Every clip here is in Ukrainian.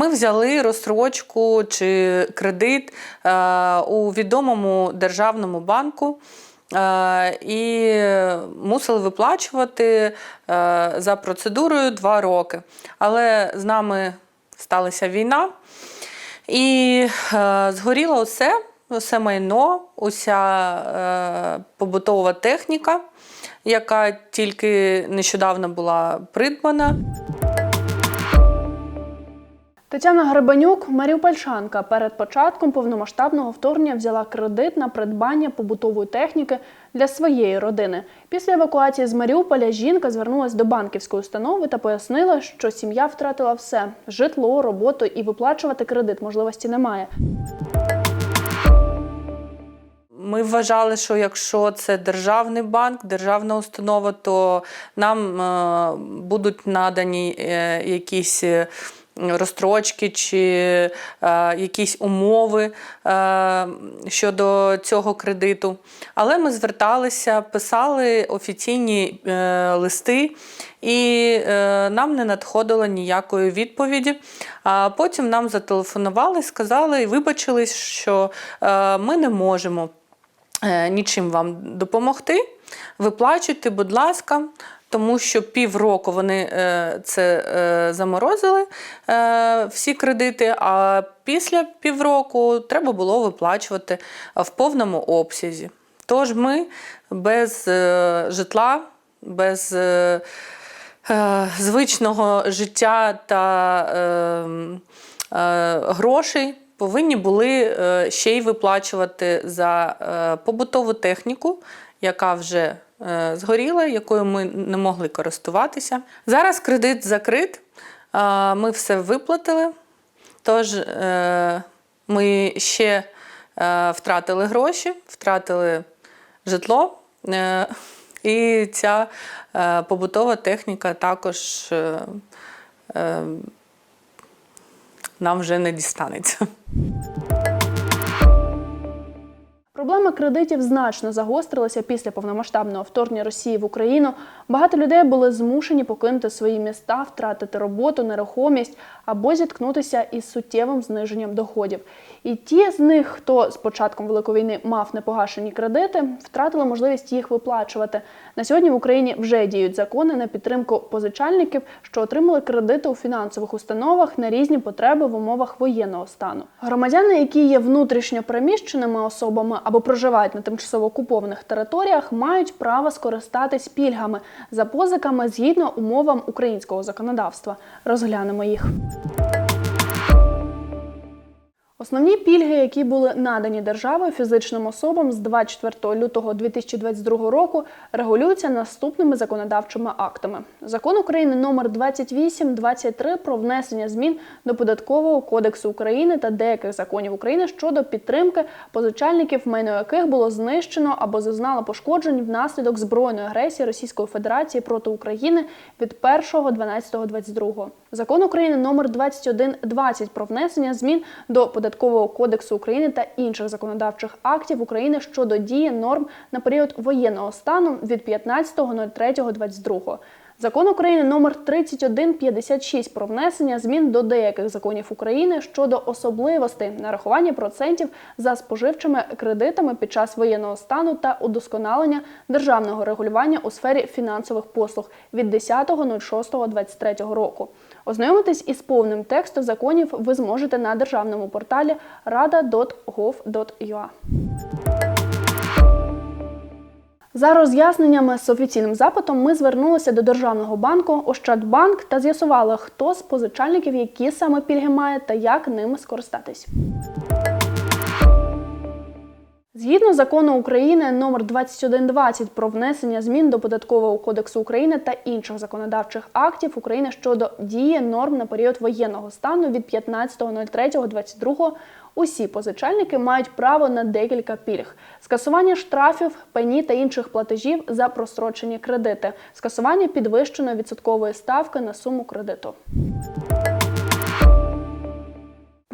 Ми взяли розстрочку чи кредит е, у відомому державному банку. е, І мусили виплачувати е, за процедурою два роки. Але з нами сталася війна, і згоріло усе, усе майно, уся побутова техніка, яка тільки нещодавно була придбана. Тетяна Гребенюк, маріупольчанка, перед початком повномасштабного вторгнення взяла кредит на придбання побутової техніки для своєї родини. Після евакуації з Маріуполя жінка звернулася до банківської установи та пояснила, що сім'я втратила все житло, роботу і виплачувати кредит можливості немає. Ми вважали, що якщо це державний банк, державна установа, то нам е, будуть надані е, якісь. Розстрочки чи е, якісь умови е, щодо цього кредиту. Але ми зверталися, писали офіційні е, листи, і е, нам не надходило ніякої відповіді. А потім нам зателефонували, сказали і вибачились, що е, ми не можемо е, нічим вам допомогти. Виплачуйте, будь ласка, тому що півроку вони е, це е, заморозили е, всі кредити, а після півроку треба було виплачувати в повному обсязі. Тож ми без житла, без звичного життя та грошей повинні були ще й виплачувати за побутову техніку, яка вже згоріла, якою ми не могли користуватися. Зараз кредит закрит, е, ми все виплатили. Тож е, ми ще е, втратили гроші, втратили житло. Е, і ця е, побутова техніка також е, е, нам вже не дістанеться. Проблема кредитів значно загострилася після повномасштабного вторгнення Росії в Україну. Багато людей були змушені покинути свої міста, втратити роботу, нерухомість або зіткнутися із суттєвим зниженням доходів. І ті з них, хто з початком великої війни мав непогашені кредити, втратили можливість їх виплачувати. На сьогодні в Україні вже діють закони на підтримку позичальників, що отримали кредити у фінансових установах на різні потреби в умовах воєнного стану. Громадяни, які є внутрішньо переміщеними особами або проживають на тимчасово окупованих територіях, мають право скористатись пільгами за позиками згідно умовам українського законодавства. Розглянемо їх. Основні пільги, які були надані державою фізичним особам з 24 лютого 2022 року, регулюються наступними законодавчими актами: Закон України номер 2823 про внесення змін до податкового кодексу України та деяких законів України щодо підтримки позичальників, майно яких було знищено або зазнало пошкоджень внаслідок збройної агресії Російської Федерації проти України від 1.12.22. Закон України номер 2120 про внесення змін до податкового кодексу України та інших законодавчих актів України щодо дії норм на період воєнного стану від 15.03.22. Закон України номер 3156 про внесення змін до деяких законів України щодо особливостей нарахування процентів за споживчими кредитами під час воєнного стану та удосконалення державного регулювання у сфері фінансових послуг від 10.06.23 року. Ознайомитись із повним текстом законів ви зможете на державному порталі rada.gov.ua. За роз'ясненнями з офіційним запитом ми звернулися до Державного банку Ощадбанк та з'ясували, хто з позичальників які саме пільги має та як ними скористатись. Згідно закону України номер 2120 про внесення змін до податкового кодексу України та інших законодавчих актів України щодо дії норм на період воєнного стану від 15.03.22 усі позичальники мають право на декілька пільг: скасування штрафів, пені та інших платежів за прострочені кредити, скасування підвищеної відсоткової ставки на суму кредиту.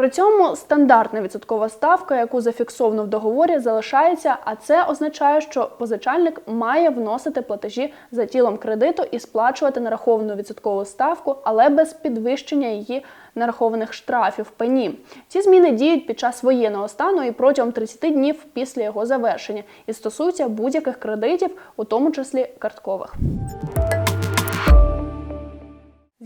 При цьому стандартна відсоткова ставка, яку зафіксовано в договорі, залишається, а це означає, що позичальник має вносити платежі за тілом кредиту і сплачувати нараховану відсоткову ставку, але без підвищення її нарахованих штрафів пені. Ці зміни діють під час воєнного стану і протягом 30 днів після його завершення і стосуються будь-яких кредитів, у тому числі карткових.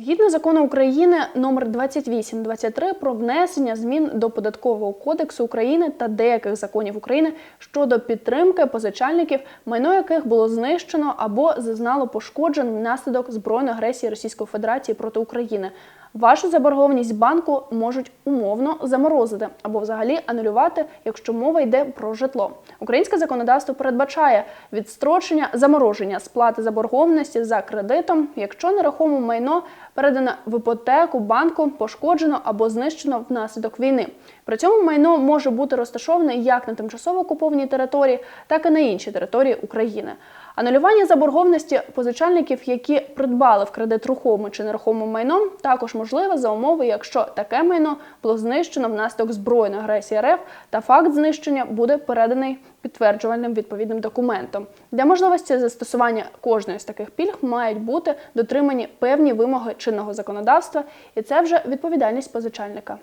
Згідно закону України номер 2823 про внесення змін до податкового кодексу України та деяких законів України щодо підтримки позичальників, майно яких було знищено або зазнало пошкоджень внаслідок збройної агресії Російської Федерації проти України. Вашу заборгованість банку можуть умовно заморозити або взагалі анулювати, якщо мова йде про житло. Українське законодавство передбачає відстрочення замороження сплати заборгованості за кредитом, якщо нерухоме майно передано в іпотеку банку, пошкоджено або знищено внаслідок війни. При цьому майно може бути розташоване як на тимчасово окупованій території, так і на іншій території України. Анулювання заборгованості позичальників, які придбали в кредит рухоме чи нерухоме майно, також можливе за умови, якщо таке майно було знищено внаслідок збройної агресії РФ та факт знищення буде переданий підтверджувальним відповідним документом. Для можливості застосування кожної з таких пільг мають бути дотримані певні вимоги чинного законодавства, і це вже відповідальність позичальника.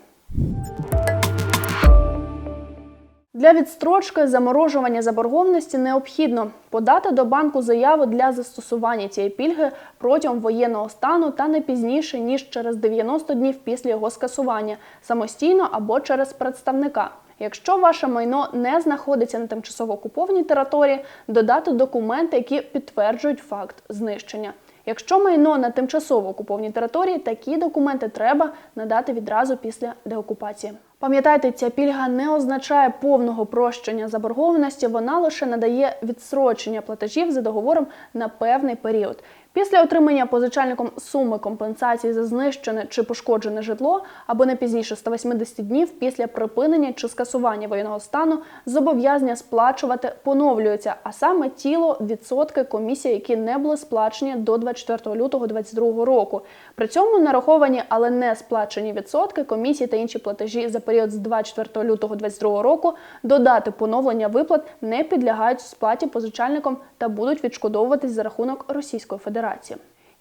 Для відстрочки заморожування заборгованості необхідно подати до банку заяву для застосування цієї пільги протягом воєнного стану та не пізніше ніж через 90 днів після його скасування самостійно або через представника. Якщо ваше майно не знаходиться на тимчасово окупованій території, додати документи, які підтверджують факт знищення. Якщо майно на тимчасово окупованій території, такі документи треба надати відразу після деокупації. Пам'ятайте, ця пільга не означає повного прощення заборгованості, вона лише надає відсрочення платежів за договором на певний період. Після отримання позичальником суми компенсації за знищене чи пошкоджене житло або не пізніше 180 днів після припинення чи скасування воєнного стану зобов'язання сплачувати поновлюється, а саме тіло відсотки комісії, які не були сплачені до 24 лютого 2022 року. При цьому нараховані, але не сплачені відсотки комісії та інші платежі за період з 24 лютого 2022 року до дати поновлення виплат не підлягають сплаті позичальником та будуть відшкодовуватись за рахунок Російської Федерації.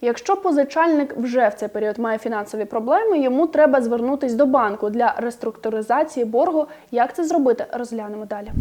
Якщо позичальник вже в цей період має фінансові проблеми, йому треба звернутись до банку для реструктуризації боргу. Як це зробити, розглянемо далі.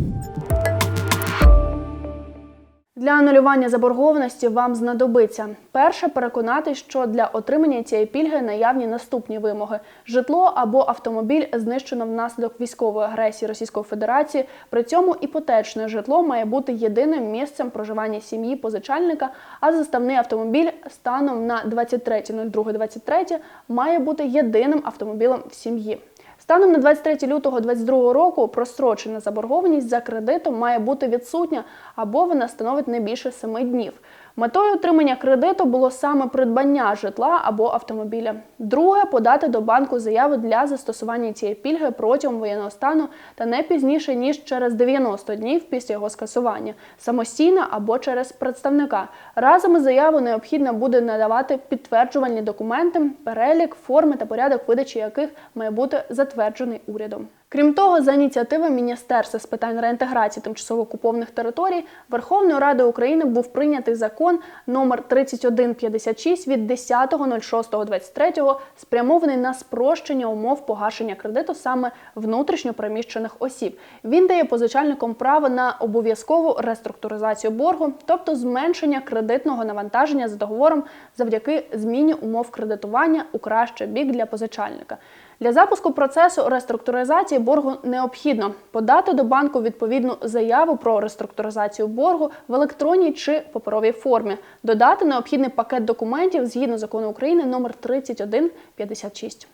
Для анулювання заборгованості вам знадобиться перше переконати, що для отримання цієї пільги наявні наступні вимоги: житло або автомобіль знищено внаслідок військової агресії Російської Федерації. При цьому іпотечне житло має бути єдиним місцем проживання сім'ї позичальника, а заставний автомобіль станом на 23.02.23 має бути єдиним автомобілем в сім'ї. Станом на 23 лютого 2022 року прострочена заборгованість за кредитом має бути відсутня або вона становить не більше 7 днів. Метою отримання кредиту було саме придбання житла або автомобіля. Друге подати до банку заяву для застосування цієї пільги протягом воєнного стану та не пізніше ніж через 90 днів після його скасування, самостійно або через представника. Разом із заявою необхідно буде надавати підтверджувальні документи, перелік, форми та порядок видачі яких має бути затверджений урядом. Крім того, за ініціативи Міністерства з питань реінтеграції тимчасово окупованих територій Верховною Радою України був прийнятий закон номер 3156 від 10.06.23, спрямований на спрощення умов погашення кредиту саме внутрішньо переміщених осіб. Він дає позичальникам право на обов'язкову реструктуризацію боргу, тобто зменшення кредитного навантаження за договором завдяки зміні умов кредитування у кращий бік для позичальника. Для запуску процесу реструктуризації боргу необхідно подати до банку відповідну заяву про реструктуризацію боргу в електронній чи паперовій формі, додати необхідний пакет документів згідно закону України номер 3156.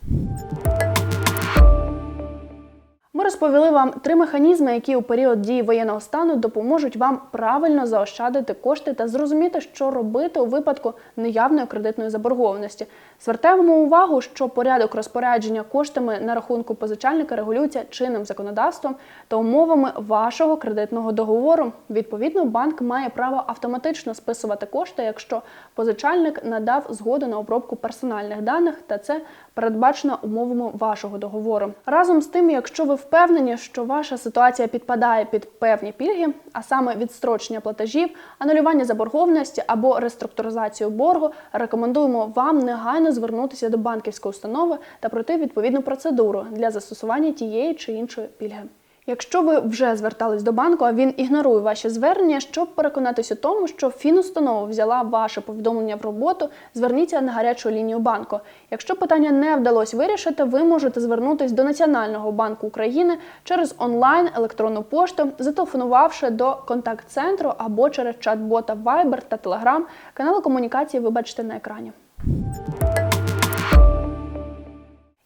Ми розповіли вам три механізми, які у період дії воєнного стану допоможуть вам правильно заощадити кошти та зрозуміти, що робити у випадку неявної кредитної заборгованості. Звертаємо увагу, що порядок розпорядження коштами на рахунку позичальника регулюється чинним законодавством та умовами вашого кредитного договору. Відповідно, банк має право автоматично списувати кошти, якщо позичальник надав згоду на обробку персональних даних, та це передбачено умовами вашого договору. Разом з тим, якщо ви впевнені, що ваша ситуація підпадає під певні пільги, а саме відстрочення платежів, анулювання заборгованості або реструктуризацію боргу, рекомендуємо вам негайно звернутися до банківської установи та пройти відповідну процедуру для застосування тієї чи іншої пільги. Якщо ви вже звертались до банку, а він ігнорує ваші звернення, щоб переконатись у тому, що фінустанова взяла ваше повідомлення в роботу, зверніться на гарячу лінію банку. Якщо питання не вдалося вирішити, ви можете звернутися до Національного банку України через онлайн електронну пошту, зателефонувавши до контакт-центру або через чат-бота Viber та Telegram. Канали комунікації ви бачите на екрані.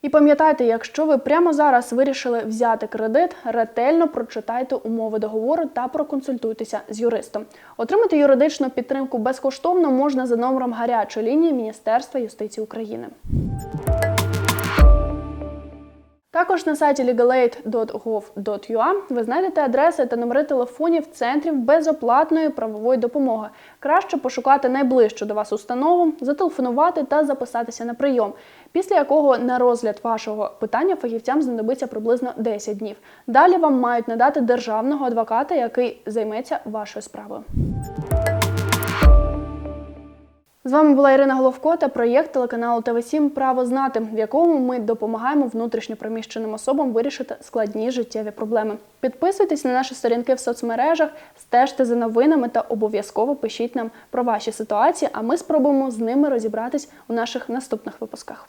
І пам'ятайте, якщо ви прямо зараз вирішили взяти кредит, ретельно прочитайте умови договору та проконсультуйтеся з юристом. Отримати юридичну підтримку безкоштовно можна за номером гарячої лінії Міністерства юстиції України. Також на сайті legalaid.gov.ua ви знайдете адреси та номери телефонів центрів безоплатної правової допомоги. Краще пошукати найближчу до вас установу, зателефонувати та записатися на прийом, після якого на розгляд вашого питання фахівцям знадобиться приблизно 10 днів. Далі вам мають надати державного адвоката, який займеться вашою справою. З вами була Ірина Головко та проєкт телеканалу ТВ7 Право знати, в якому ми допомагаємо внутрішньопроміщеним особам вирішити складні життєві проблеми. Підписуйтесь на наші сторінки в соцмережах, стежте за новинами та обов'язково пишіть нам про ваші ситуації. А ми спробуємо з ними розібратись у наших наступних випусках.